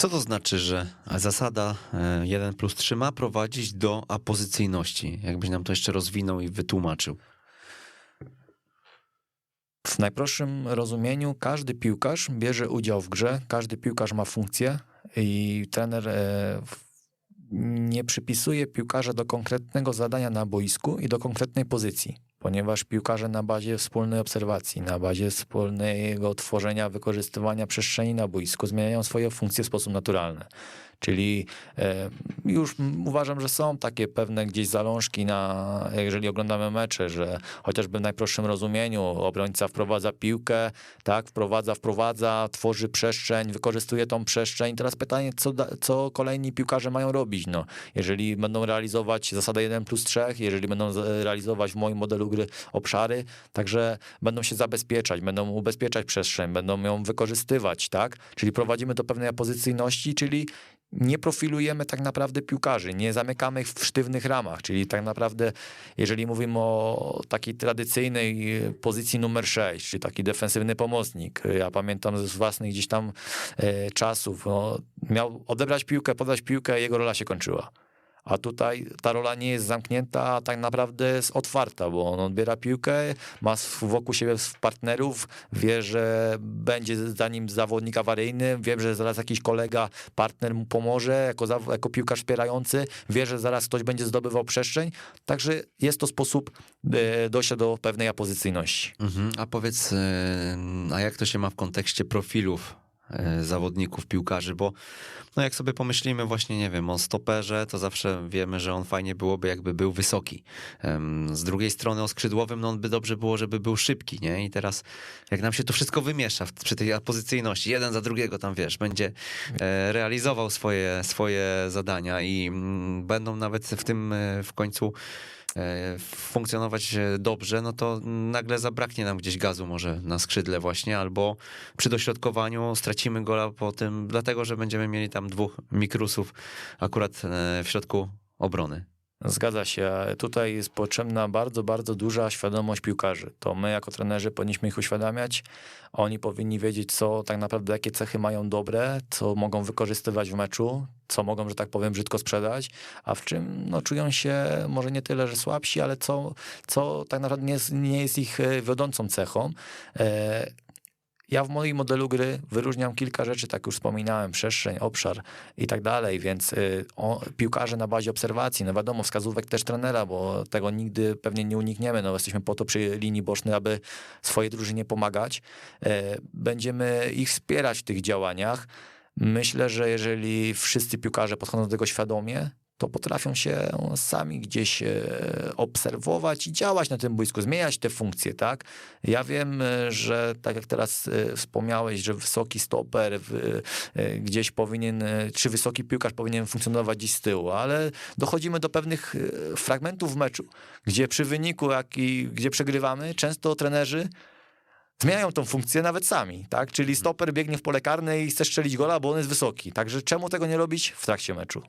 Co to znaczy, że zasada e, 1 plus 3 ma prowadzić do apozycyjności? Jakbyś nam to jeszcze rozwinął i wytłumaczył. W najprostszym rozumieniu każdy piłkarz bierze udział w grze, każdy piłkarz ma funkcję i trener e, nie przypisuje piłkarza do konkretnego zadania na boisku i do konkretnej pozycji, ponieważ piłkarze na bazie wspólnej obserwacji, na bazie wspólnego tworzenia, wykorzystywania przestrzeni na boisku zmieniają swoje funkcje w sposób naturalny. Czyli e, już uważam, że są takie pewne gdzieś zalążki na, jeżeli oglądamy mecze, że chociażby w najprostszym rozumieniu obrońca wprowadza piłkę, tak, wprowadza, wprowadza, tworzy przestrzeń, wykorzystuje tą przestrzeń. Teraz pytanie, co, co kolejni piłkarze mają robić? No, jeżeli będą realizować zasadę 1 plus 3, jeżeli będą realizować w moim modelu gry obszary, także będą się zabezpieczać, będą ubezpieczać przestrzeń, będą ją wykorzystywać, tak? Czyli prowadzimy do pewnej apozycyjności, czyli nie profilujemy tak naprawdę piłkarzy, nie zamykamy ich w sztywnych ramach, czyli tak naprawdę, jeżeli mówimy o takiej tradycyjnej e, pozycji numer 6, czyli taki defensywny pomocnik, e, ja pamiętam z własnych gdzieś tam e, czasów, no, miał odebrać piłkę, podać piłkę, jego rola się kończyła. A tutaj ta rola nie jest zamknięta, a tak naprawdę jest otwarta, bo on odbiera piłkę, ma wokół siebie partnerów, wie, że będzie za nim zawodnik awaryjny, wie, że zaraz jakiś kolega, partner mu pomoże jako, jako piłkarz wspierający, wie, że zaraz ktoś będzie zdobywał przestrzeń, także jest to sposób e, dojścia do pewnej apozycyjności. Mhm. A powiedz, e, a jak to się ma w kontekście profilów zawodników, piłkarzy? Bo no jak sobie pomyślimy właśnie, nie wiem, o stoperze, to zawsze wiemy, że on fajnie byłoby, jakby był wysoki. Z drugiej strony o skrzydłowym, no on by dobrze było, żeby był szybki, nie? I teraz jak nam się to wszystko wymiesza przy tej apozycyjności, jeden za drugiego tam, wiesz, będzie e, realizował swoje, swoje zadania i mm, będą nawet w tym e, w końcu e, funkcjonować e, dobrze, no to nagle zabraknie nam gdzieś gazu może na skrzydle właśnie, albo przy dośrodkowaniu stracimy gola po tym, dlatego że będziemy mieli tam dwóch mikrusów akurat e, w środku obrony. Zgadza się. Tutaj jest potrzebna bardzo, bardzo duża świadomość piłkarzy. To my jako trenerzy powinniśmy ich uświadamiać. Oni powinni wiedzieć, co tak naprawdę, jakie cechy mają dobre, co mogą wykorzystywać w meczu, co mogą, że tak powiem, brzydko sprzedać, a w czym no, czują się może nie tyle, że słabsi, ale co, co tak naprawdę nie jest, nie jest ich e, wiodącą cechą. E, ja w moim modelu gry wyróżniam kilka rzeczy, tak już wspominałem, przestrzeń, obszar i tak dalej, więc y, o, piłkarze na bazie obserwacji, no wiadomo, wskazówek też trenera, bo tego nigdy pewnie nie unikniemy, no jesteśmy po to przy linii bocznej, aby swojej drużynie pomagać. E, Będziemy ich wspierać w tych działaniach. Myślę, że jeżeli wszyscy piłkarze podchodzą do tego świadomie, to potrafią się sami gdzieś e, obserwować i działać na tym boisku, zmieniać te funkcje, tak? Ja wiem, e, że tak jak teraz e, wspomniałeś, że wysoki stoper gdzieś powinien, czy wysoki piłkarz powinien funkcjonować gdzieś z tyłu, ale dochodzimy do pewnych fragmentów w meczu, gdzie przy wyniku, jaki, gdzie przegrywamy, często trenerzy zmieniają tą funkcję nawet sami, tak? Czyli stoper biegnie w pole karne i chce strzelić gola, bo on jest wysoki. Także czemu tego nie robić w trakcie meczu?